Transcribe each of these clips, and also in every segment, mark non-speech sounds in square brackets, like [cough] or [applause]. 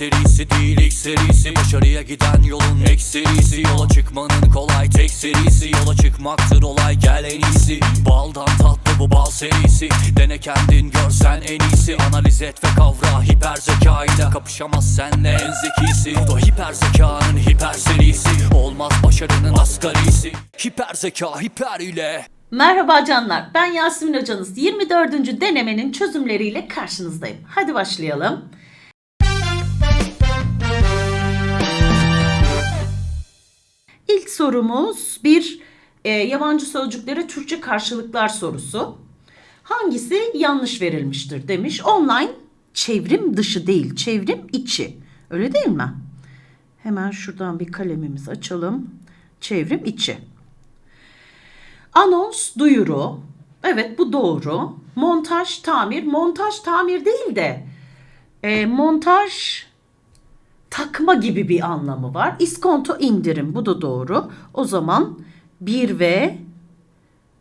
serisi değil ilk serisi. Başarıya giden yolun ek serisi. Yola çıkmanın kolay tek serisi. Yola çıkmaktır olay gel en iyisi. Baldan tatlı bu bal serisi. Dene kendin görsen en iyisi. Analiz et ve kavra hiper zekayla. Kapışamaz senle en zekisi. Bu da hiper zekanın hiper serisi. Olmaz başarının asgarisi. Hiper zeka hiper ile. Merhaba canlar, ben Yasemin Hocanız. 24. denemenin çözümleriyle karşınızdayım. Hadi başlayalım. Sorumuz bir e, yabancı sözcüklere Türkçe karşılıklar sorusu. Hangisi yanlış verilmiştir demiş. Online çevrim dışı değil, çevrim içi. Öyle değil mi? Hemen şuradan bir kalemimizi açalım. Çevrim içi. Anons, duyuru. Evet bu doğru. Montaj, tamir. Montaj, tamir değil de e, montaj takma gibi bir anlamı var. İskonto indirim. Bu da doğru. O zaman bir ve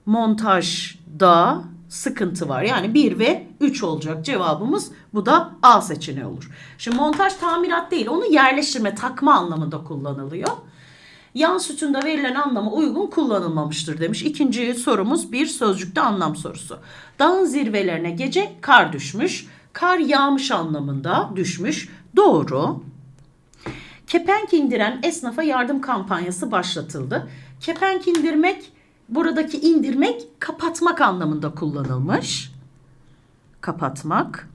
montajda sıkıntı var. Yani 1 ve 3 olacak cevabımız. Bu da A seçeneği olur. Şimdi montaj tamirat değil. Onu yerleştirme, takma anlamında kullanılıyor. Yan sütunda verilen anlama uygun kullanılmamıştır demiş. İkinci sorumuz bir sözcükte anlam sorusu. Dağın zirvelerine gece kar düşmüş. Kar yağmış anlamında düşmüş. Doğru. Kepenk indiren esnafa yardım kampanyası başlatıldı. Kepenk indirmek, buradaki indirmek kapatmak anlamında kullanılmış. Kapatmak.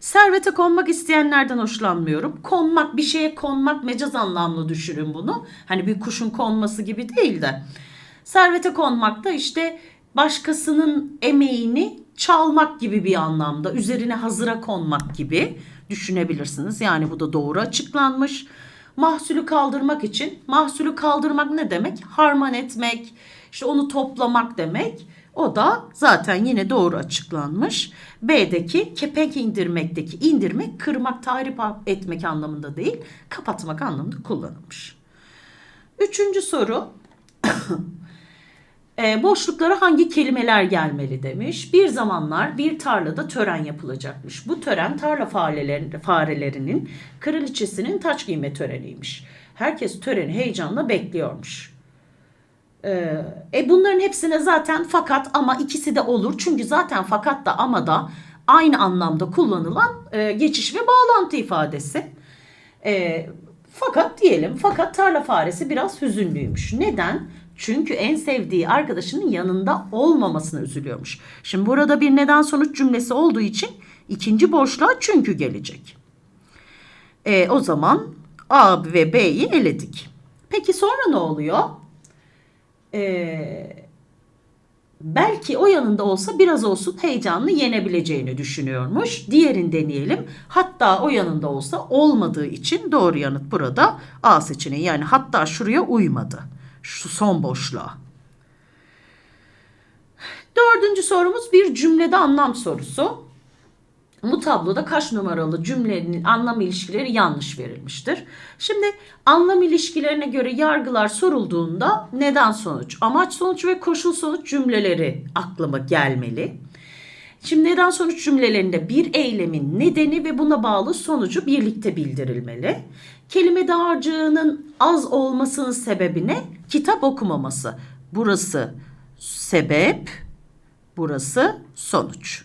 Servete konmak isteyenlerden hoşlanmıyorum. Konmak, bir şeye konmak mecaz anlamlı düşürün bunu. Hani bir kuşun konması gibi değil de. Servete konmak da işte başkasının emeğini çalmak gibi bir anlamda. Üzerine hazıra konmak gibi düşünebilirsiniz. Yani bu da doğru açıklanmış. Mahsulü kaldırmak için, mahsulü kaldırmak ne demek? Harman etmek, işte onu toplamak demek. O da zaten yine doğru açıklanmış. B'deki kepenk indirmekteki indirmek kırmak, tahrip etmek anlamında değil, kapatmak anlamında kullanılmış. Üçüncü soru. [coughs] e, boşluklara hangi kelimeler gelmeli demiş. Bir zamanlar bir tarlada tören yapılacakmış. Bu tören tarla farelerin, farelerinin kraliçesinin taç giyme töreniymiş. Herkes töreni heyecanla bekliyormuş. Ee, e bunların hepsine zaten fakat ama ikisi de olur. Çünkü zaten fakat da ama da aynı anlamda kullanılan e, geçiş ve bağlantı ifadesi. E, fakat diyelim fakat tarla faresi biraz hüzünlüymüş. Neden? Çünkü en sevdiği arkadaşının yanında olmamasına üzülüyormuş. Şimdi burada bir neden sonuç cümlesi olduğu için ikinci boşluğa çünkü gelecek. E, o zaman A ve B'yi eledik. Peki sonra ne oluyor? e, belki o yanında olsa biraz olsun heyecanını yenebileceğini düşünüyormuş. Diğerini deneyelim. Hatta o yanında olsa olmadığı için doğru yanıt burada A seçeneği. Yani hatta şuraya uymadı. Şu son boşluğa. Dördüncü sorumuz bir cümlede anlam sorusu. Bu tabloda kaç numaralı cümlenin anlam ilişkileri yanlış verilmiştir. Şimdi anlam ilişkilerine göre yargılar sorulduğunda neden sonuç, amaç sonuç ve koşul sonuç cümleleri aklıma gelmeli. Şimdi neden sonuç cümlelerinde bir eylemin nedeni ve buna bağlı sonucu birlikte bildirilmeli. Kelime dağarcığının az olmasının sebebi ne? Kitap okumaması. Burası sebep, burası sonuç.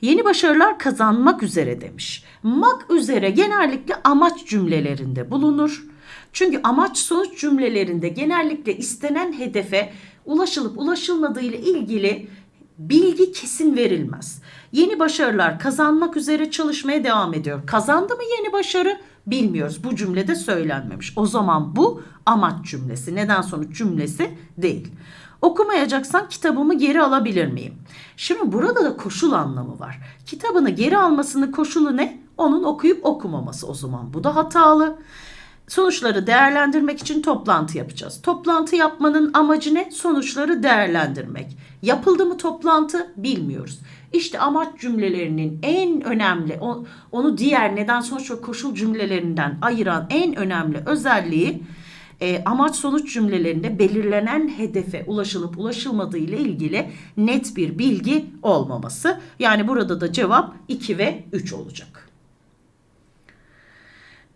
Yeni başarılar kazanmak üzere demiş. Mak üzere genellikle amaç cümlelerinde bulunur. Çünkü amaç sonuç cümlelerinde genellikle istenen hedefe ulaşılıp ulaşılmadığı ile ilgili bilgi kesin verilmez. Yeni başarılar kazanmak üzere çalışmaya devam ediyor. Kazandı mı yeni başarı? Bilmiyoruz. Bu cümlede söylenmemiş. O zaman bu amaç cümlesi, neden sonuç cümlesi değil. Okumayacaksan kitabımı geri alabilir miyim? Şimdi burada da koşul anlamı var. Kitabını geri almasının koşulu ne? Onun okuyup okumaması o zaman. Bu da hatalı. Sonuçları değerlendirmek için toplantı yapacağız. Toplantı yapmanın amacı ne? Sonuçları değerlendirmek. Yapıldı mı toplantı? Bilmiyoruz. İşte amaç cümlelerinin en önemli, onu diğer neden sonuç ve koşul cümlelerinden ayıran en önemli özelliği e, amaç sonuç cümlelerinde belirlenen hedefe ulaşılıp ulaşılmadığı ile ilgili net bir bilgi olmaması. Yani burada da cevap 2 ve 3 olacak.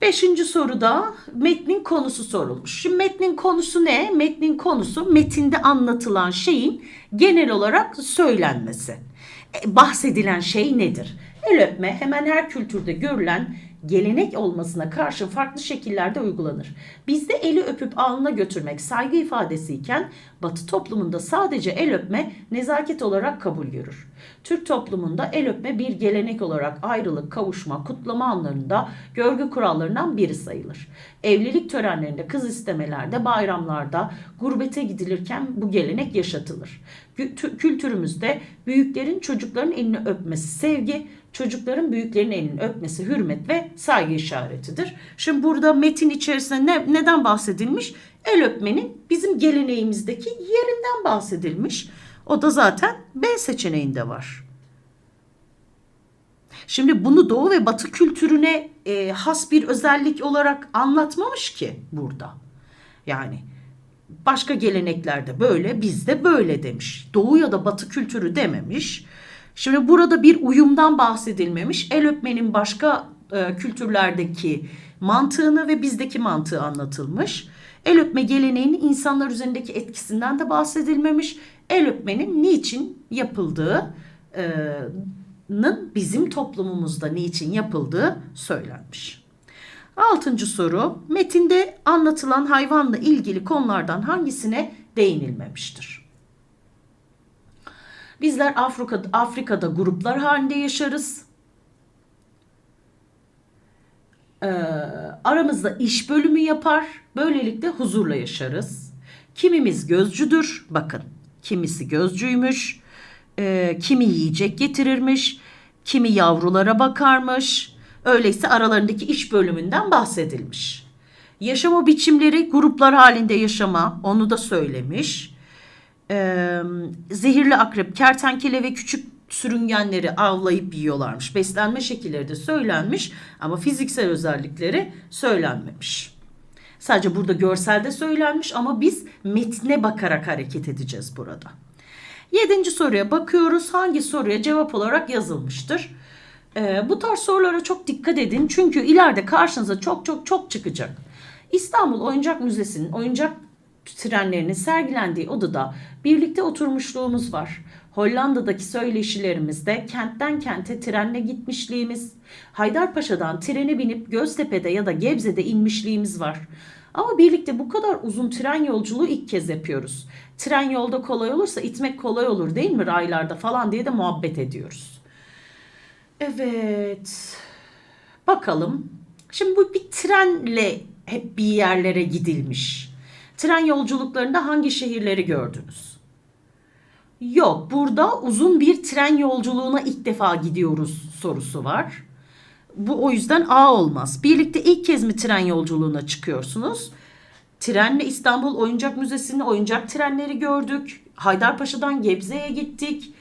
Beşinci soruda metnin konusu sorulmuş. Şimdi metnin konusu ne? Metnin konusu metinde anlatılan şeyin genel olarak söylenmesi. E, bahsedilen şey nedir? El öpme hemen her kültürde görülen gelenek olmasına karşı farklı şekillerde uygulanır. Bizde eli öpüp alnına götürmek saygı ifadesi iken Batı toplumunda sadece el öpme nezaket olarak kabul görür. Türk toplumunda el öpme bir gelenek olarak ayrılık, kavuşma, kutlama anlarında görgü kurallarından biri sayılır. Evlilik törenlerinde, kız istemelerde, bayramlarda, gurbete gidilirken bu gelenek yaşatılır. Kültürümüzde büyüklerin çocukların elini öpmesi sevgi, çocukların büyüklerin elini öpmesi hürmet ve saygı işaretidir. Şimdi burada metin içerisinde ne, neden bahsedilmiş? El öpmenin bizim geleneğimizdeki yerinden bahsedilmiş. O da zaten B seçeneğinde var. Şimdi bunu Doğu ve Batı kültürüne e, has bir özellik olarak anlatmamış ki burada. Yani başka geleneklerde böyle, bizde böyle demiş. Doğu ya da Batı kültürü dememiş. Şimdi burada bir uyumdan bahsedilmemiş. El öpmenin başka e, kültürlerdeki mantığını ve bizdeki mantığı anlatılmış. El öpme geleneğinin insanlar üzerindeki etkisinden de bahsedilmemiş. El öpmenin niçin yapıldığı e, bizim toplumumuzda niçin yapıldığı söylenmiş. Altıncı soru. Metinde anlatılan hayvanla ilgili konulardan hangisine değinilmemiştir? Bizler Afrika, Afrika'da gruplar halinde yaşarız. Ee, aramızda iş bölümü yapar. Böylelikle huzurla yaşarız. Kimimiz gözcüdür. Bakın kimisi gözcüymüş. Ee, kimi yiyecek getirirmiş. Kimi yavrulara bakarmış. Öyleyse aralarındaki iş bölümünden bahsedilmiş. Yaşama biçimleri gruplar halinde yaşama onu da söylemiş. Ee, zehirli akrep, kertenkele ve küçük sürüngenleri avlayıp yiyorlarmış. Beslenme şekilleri de söylenmiş ama fiziksel özellikleri söylenmemiş. Sadece burada görselde söylenmiş ama biz metne bakarak hareket edeceğiz burada. Yedinci soruya bakıyoruz. Hangi soruya cevap olarak yazılmıştır? Ee, bu tarz sorulara çok dikkat edin. Çünkü ileride karşınıza çok çok çok çıkacak. İstanbul Oyuncak Müzesi'nin oyuncak trenlerinin sergilendiği odada birlikte oturmuşluğumuz var. Hollanda'daki söyleşilerimizde kentten kente trenle gitmişliğimiz, Haydarpaşa'dan trene binip Göztepe'de ya da Gebze'de inmişliğimiz var. Ama birlikte bu kadar uzun tren yolculuğu ilk kez yapıyoruz. Tren yolda kolay olursa itmek kolay olur değil mi raylarda falan diye de muhabbet ediyoruz. Evet. Bakalım. Şimdi bu bir trenle hep bir yerlere gidilmiş. Tren yolculuklarında hangi şehirleri gördünüz? Yok, burada uzun bir tren yolculuğuna ilk defa gidiyoruz sorusu var. Bu o yüzden A olmaz. Birlikte ilk kez mi tren yolculuğuna çıkıyorsunuz? Trenle İstanbul Oyuncak Müzesi'nin oyuncak trenleri gördük. Haydarpaşa'dan Gebze'ye gittik.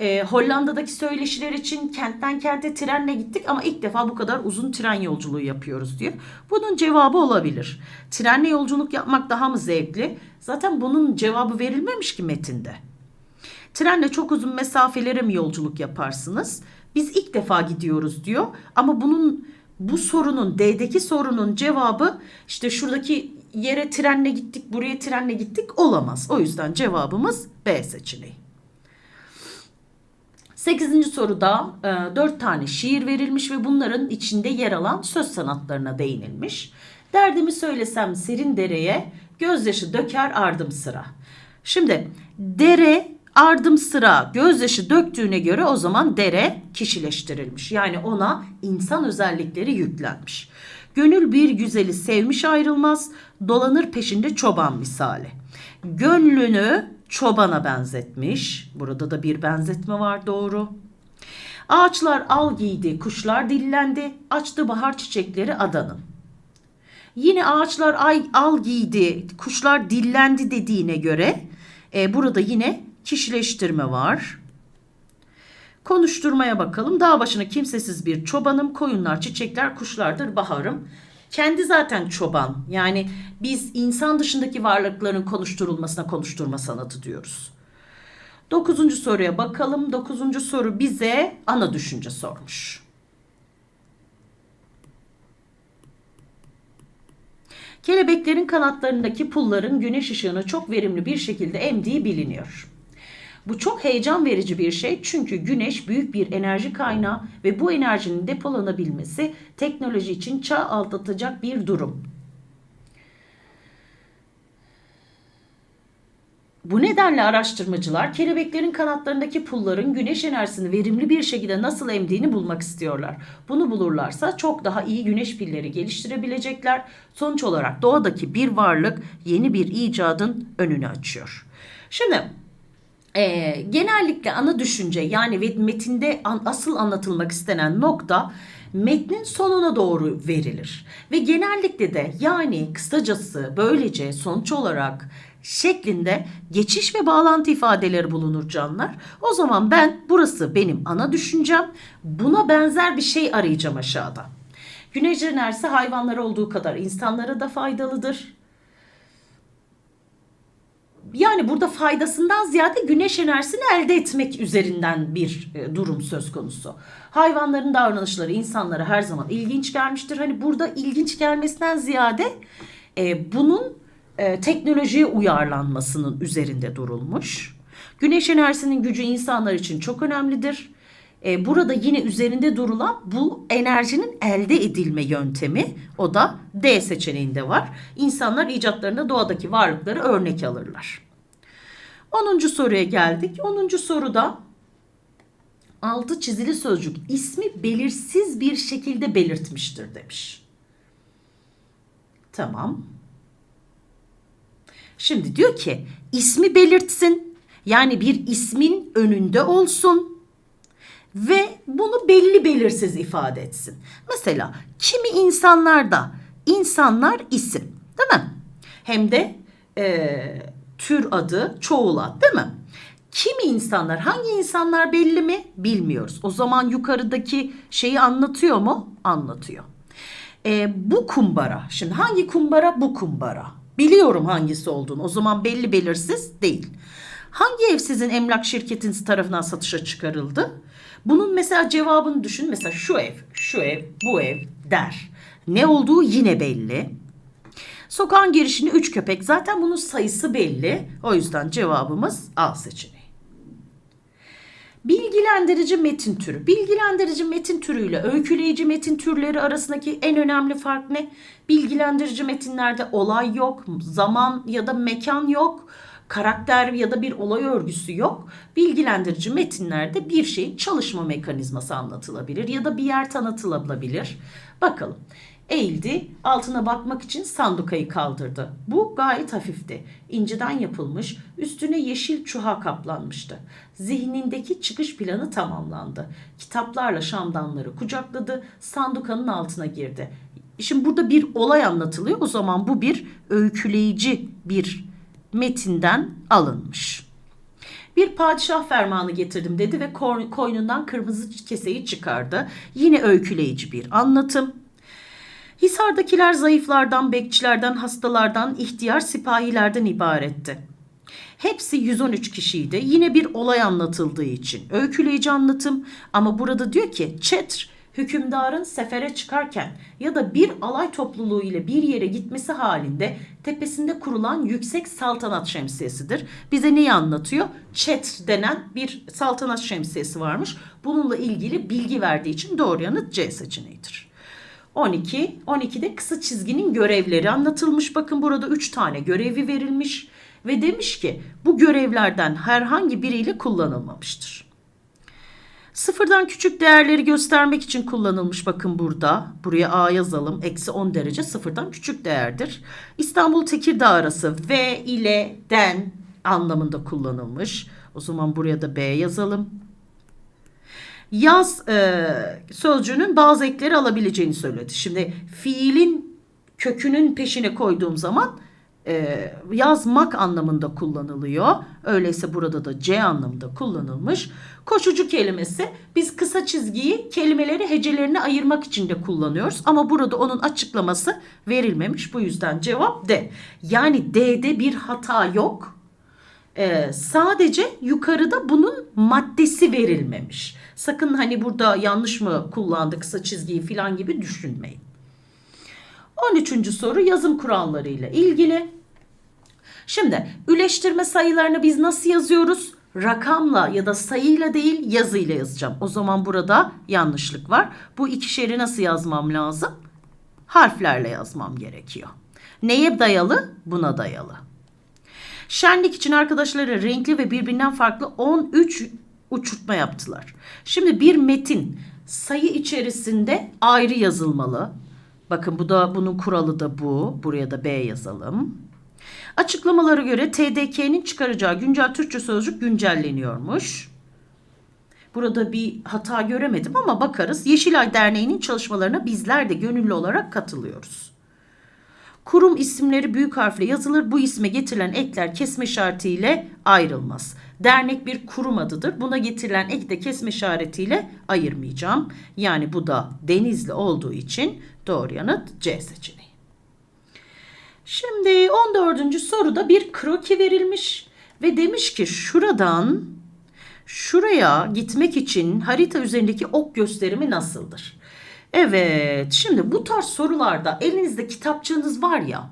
Ee, Hollanda'daki söyleşiler için kentten kente trenle gittik ama ilk defa bu kadar uzun tren yolculuğu yapıyoruz diyor. Bunun cevabı olabilir. Trenle yolculuk yapmak daha mı zevkli? Zaten bunun cevabı verilmemiş ki metinde. Trenle çok uzun mesafelere mi yolculuk yaparsınız? Biz ilk defa gidiyoruz diyor. Ama bunun bu sorunun D'deki sorunun cevabı işte şuradaki yere trenle gittik, buraya trenle gittik olamaz. O yüzden cevabımız B seçeneği. 8. soruda e, 4 tane şiir verilmiş ve bunların içinde yer alan söz sanatlarına değinilmiş. Derdimi söylesem serin dereye gözyaşı döker ardım sıra. Şimdi dere ardım sıra gözyaşı döktüğüne göre o zaman dere kişileştirilmiş. Yani ona insan özellikleri yüklenmiş. Gönül bir güzeli sevmiş ayrılmaz, dolanır peşinde çoban misali. Gönlünü çobana benzetmiş. Burada da bir benzetme var doğru. Ağaçlar al giydi, kuşlar dillendi, açtı bahar çiçekleri adanın. Yine ağaçlar ay al giydi, kuşlar dillendi dediğine göre e, burada yine kişileştirme var. Konuşturmaya bakalım. Dağ başına kimsesiz bir çobanım, koyunlar, çiçekler, kuşlardır baharım. Kendi zaten çoban. Yani biz insan dışındaki varlıkların konuşturulmasına konuşturma sanatı diyoruz. Dokuzuncu soruya bakalım. Dokuzuncu soru bize ana düşünce sormuş. Kelebeklerin kanatlarındaki pulların güneş ışığını çok verimli bir şekilde emdiği biliniyor. Bu çok heyecan verici bir şey çünkü güneş büyük bir enerji kaynağı ve bu enerjinin depolanabilmesi teknoloji için çağ atlatacak bir durum. Bu nedenle araştırmacılar kelebeklerin kanatlarındaki pulların güneş enerjisini verimli bir şekilde nasıl emdiğini bulmak istiyorlar. Bunu bulurlarsa çok daha iyi güneş pilleri geliştirebilecekler. Sonuç olarak doğadaki bir varlık yeni bir icadın önünü açıyor. Şimdi e, genellikle ana düşünce yani metinde an, asıl anlatılmak istenen nokta metnin sonuna doğru verilir. Ve genellikle de yani kısacası böylece sonuç olarak şeklinde geçiş ve bağlantı ifadeleri bulunur canlar. O zaman ben burası benim ana düşüncem. Buna benzer bir şey arayacağım aşağıda. Güneş enerjisi hayvanlara olduğu kadar insanlara da faydalıdır. Yani burada faydasından ziyade güneş enerjisini elde etmek üzerinden bir e, durum söz konusu. Hayvanların davranışları insanlara her zaman ilginç gelmiştir. Hani burada ilginç gelmesinden ziyade e, bunun e, teknolojiye uyarlanmasının üzerinde durulmuş. Güneş enerjisinin gücü insanlar için çok önemlidir. E, burada yine üzerinde durulan bu enerjinin elde edilme yöntemi o da D seçeneğinde var. İnsanlar icatlarında doğadaki varlıkları örnek alırlar. 10. soruya geldik. 10. soruda altı çizili sözcük ismi belirsiz bir şekilde belirtmiştir demiş. Tamam. Şimdi diyor ki ismi belirtsin. Yani bir ismin önünde olsun ve bunu belli belirsiz ifade etsin. Mesela kimi insanlarda insanlar isim değil mi? Hem de e, tür adı çoğul ad değil mi? Kimi insanlar hangi insanlar belli mi bilmiyoruz. O zaman yukarıdaki şeyi anlatıyor mu? Anlatıyor. E, bu kumbara şimdi hangi kumbara? Bu kumbara. Biliyorum hangisi olduğunu. O zaman belli belirsiz değil. Hangi ev sizin emlak şirketiniz tarafından satışa çıkarıldı? Bunun mesela cevabını düşün. Mesela şu ev, şu ev, bu ev der. Ne olduğu yine belli. Sokağın girişini 3 köpek. Zaten bunun sayısı belli. O yüzden cevabımız A seçeneği. Bilgilendirici metin türü. Bilgilendirici metin türüyle öyküleyici metin türleri arasındaki en önemli fark ne? Bilgilendirici metinlerde olay yok, zaman ya da mekan yok, karakter ya da bir olay örgüsü yok. Bilgilendirici metinlerde bir şeyin çalışma mekanizması anlatılabilir ya da bir yer tanıtılabilir. Bakalım. Eğildi, altına bakmak için sandukayı kaldırdı. Bu gayet hafifti. İnciden yapılmış, üstüne yeşil çuha kaplanmıştı. Zihnindeki çıkış planı tamamlandı. Kitaplarla şamdanları kucakladı, sandukanın altına girdi. Şimdi burada bir olay anlatılıyor. O zaman bu bir öyküleyici bir metinden alınmış. Bir padişah fermanı getirdim dedi ve koynundan kırmızı keseyi çıkardı. Yine öyküleyici bir anlatım. Hisardakiler zayıflardan, bekçilerden, hastalardan, ihtiyar sipahilerden ibaretti. Hepsi 113 kişiydi. Yine bir olay anlatıldığı için. Öyküleyici anlatım ama burada diyor ki Çetr hükümdarın sefere çıkarken ya da bir alay topluluğu ile bir yere gitmesi halinde tepesinde kurulan yüksek saltanat şemsiyesidir. Bize neyi anlatıyor? Çetr denen bir saltanat şemsiyesi varmış. Bununla ilgili bilgi verdiği için doğru yanıt C seçeneğidir. 12. 12'de kısa çizginin görevleri anlatılmış. Bakın burada 3 tane görevi verilmiş ve demiş ki bu görevlerden herhangi biriyle kullanılmamıştır. Sıfırdan küçük değerleri göstermek için kullanılmış bakın burada. Buraya A yazalım. Eksi 10 derece sıfırdan küçük değerdir. İstanbul Tekirdağ arası V ile den anlamında kullanılmış. O zaman buraya da B yazalım. Yaz e, sözcüğünün bazı ekleri alabileceğini söyledi. Şimdi fiilin kökünün peşine koyduğum zaman e, yazmak anlamında kullanılıyor. Öyleyse burada da C anlamında kullanılmış. Koşucu kelimesi biz kısa çizgiyi kelimeleri hecelerine ayırmak için de kullanıyoruz. Ama burada onun açıklaması verilmemiş. Bu yüzden cevap D. Yani D'de bir hata yok. Ee, sadece yukarıda bunun maddesi verilmemiş. Sakın hani burada yanlış mı kullandık kısa çizgiyi falan gibi düşünmeyin. 13. soru yazım kurallarıyla ilgili. Şimdi üleştirme sayılarını biz nasıl yazıyoruz? Rakamla ya da sayıyla değil yazıyla yazacağım. O zaman burada yanlışlık var. Bu ikişeri nasıl yazmam lazım? Harflerle yazmam gerekiyor. Neye dayalı? Buna dayalı. Şenlik için arkadaşları renkli ve birbirinden farklı 13 uçurtma yaptılar. Şimdi bir metin sayı içerisinde ayrı yazılmalı. Bakın bu da bunun kuralı da bu. Buraya da B yazalım. Açıklamalara göre TDK'nin çıkaracağı güncel Türkçe sözcük güncelleniyormuş. Burada bir hata göremedim ama bakarız. Yeşilay Derneği'nin çalışmalarına bizler de gönüllü olarak katılıyoruz. Kurum isimleri büyük harfle yazılır. Bu isme getirilen ekler kesme işaretiyle ayrılmaz. Dernek bir kurum adıdır. Buna getirilen ek de kesme işaretiyle ayırmayacağım. Yani bu da denizli olduğu için doğru yanıt C seçeneği. Şimdi 14. soruda bir kroki verilmiş ve demiş ki şuradan şuraya gitmek için harita üzerindeki ok gösterimi nasıldır? Evet, şimdi bu tarz sorularda elinizde kitapçığınız var ya,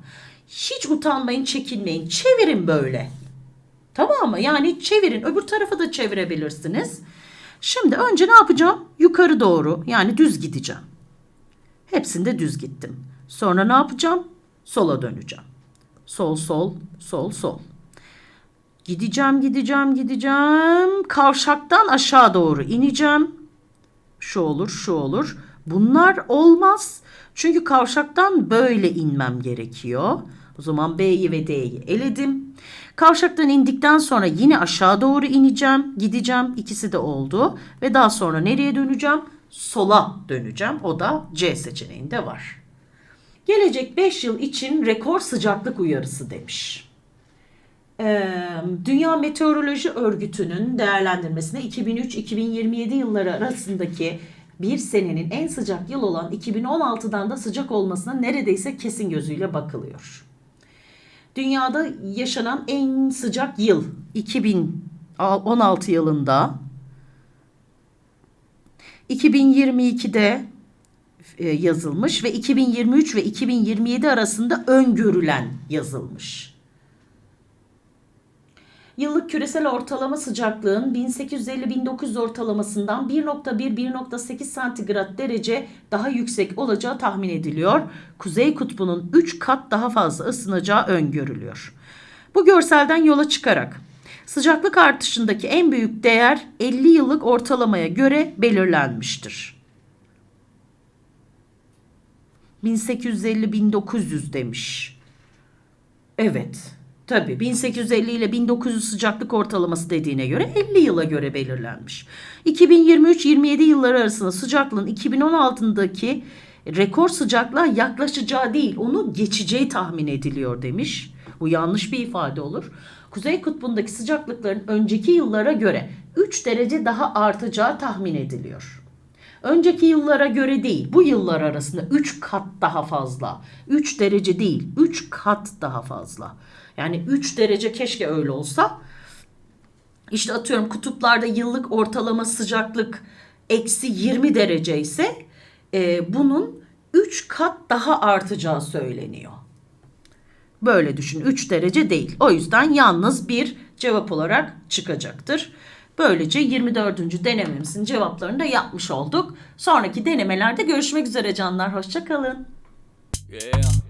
hiç utanmayın, çekinmeyin, çevirin böyle. Tamam mı? Yani çevirin, öbür tarafa da çevirebilirsiniz. Şimdi önce ne yapacağım? Yukarı doğru, yani düz gideceğim. Hepsinde düz gittim. Sonra ne yapacağım? Sola döneceğim. Sol, sol, sol, sol. Gideceğim, gideceğim, gideceğim. Kavşaktan aşağı doğru ineceğim. Şu olur, şu olur. Bunlar olmaz. Çünkü kavşaktan böyle inmem gerekiyor. O zaman B'yi ve D'yi eledim. Kavşaktan indikten sonra yine aşağı doğru ineceğim, gideceğim. İkisi de oldu. Ve daha sonra nereye döneceğim? Sola döneceğim. O da C seçeneğinde var. Gelecek 5 yıl için rekor sıcaklık uyarısı demiş. Dünya Meteoroloji Örgütü'nün değerlendirmesine 2003-2027 yılları arasındaki bir senenin en sıcak yıl olan 2016'dan da sıcak olmasına neredeyse kesin gözüyle bakılıyor. Dünyada yaşanan en sıcak yıl 2016 yılında 2022'de e, yazılmış ve 2023 ve 2027 arasında öngörülen yazılmış. Yıllık küresel ortalama sıcaklığın 1850-1900 ortalamasından 1.1-1.8 santigrat derece daha yüksek olacağı tahmin ediliyor. Kuzey kutbunun 3 kat daha fazla ısınacağı öngörülüyor. Bu görselden yola çıkarak sıcaklık artışındaki en büyük değer 50 yıllık ortalamaya göre belirlenmiştir. 1850-1900 demiş. Evet. Tabii 1850 ile 1900 sıcaklık ortalaması dediğine göre 50 yıla göre belirlenmiş. 2023-27 yılları arasında sıcaklığın 2016'daki rekor sıcaklığa yaklaşacağı değil onu geçeceği tahmin ediliyor demiş. Bu yanlış bir ifade olur. Kuzey kutbundaki sıcaklıkların önceki yıllara göre 3 derece daha artacağı tahmin ediliyor. Önceki yıllara göre değil, bu yıllar arasında 3 kat daha fazla. 3 derece değil, 3 kat daha fazla. Yani 3 derece keşke öyle olsa. İşte atıyorum kutuplarda yıllık ortalama sıcaklık eksi 20 derece ise e, bunun 3 kat daha artacağı söyleniyor. Böyle düşün 3 derece değil. O yüzden yalnız bir cevap olarak çıkacaktır. Böylece 24. denememizin cevaplarını da yapmış olduk. Sonraki denemelerde görüşmek üzere canlar. Hoşçakalın. Yeah.